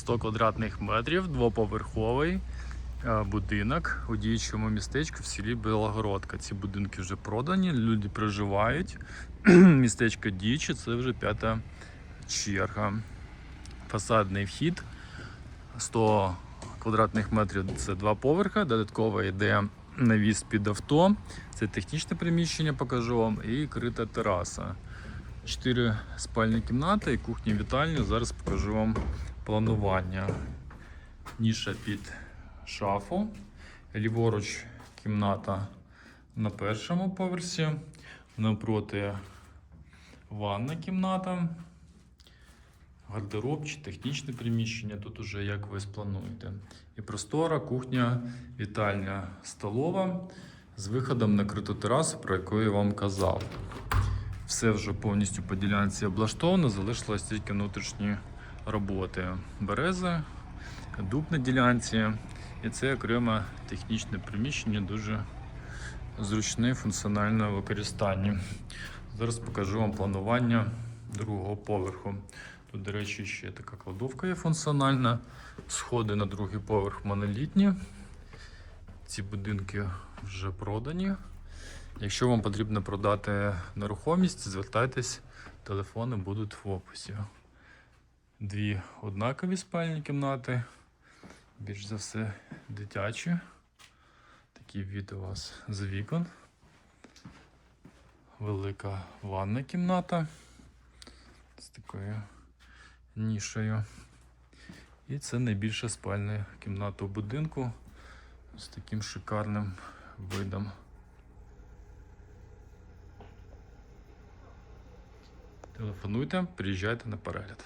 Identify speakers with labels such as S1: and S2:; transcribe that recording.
S1: 100 квадратних метрів, двоповерховий е, будинок у діючому містечку в селі Білогородка. Ці будинки вже продані, люди проживають. Містечко діюче, це вже п'ята черга. Фасадний вхід 100 квадратних метрів це два поверха. Додатково йде навіс під авто. Це технічне приміщення, покажу вам, і крита тераса. Чотири спальні кімнати і кухня вітальня. Зараз покажу вам планування. Ніша під шафу. Ліворуч кімната на першому поверсі. Навпроти ванна кімната. Гардероб чи технічне приміщення, тут уже як ви сплануєте. І простора, кухня, вітальня, столова з виходом на криту терасу, про яку я вам казав. Все вже повністю по ділянці облаштовано, залишилось тільки внутрішні роботи. Берези, дуб на ділянці. І це окреме технічне приміщення, дуже зручне функціональне використання. Зараз покажу вам планування другого поверху. Тут, до речі, ще така кладовка є функціональна. Сходи на другий поверх монолітні. Ці будинки вже продані. Якщо вам потрібно продати нерухомість, звертайтесь, телефони будуть в описі. Дві однакові спальні кімнати, більш за все дитячі. Такий від у вас з вікон. Велика ванна кімната з такою нішею. І це найбільша спальня кімната у будинку з таким шикарним видом. Телефонуйте, приїжджайте на перегляд.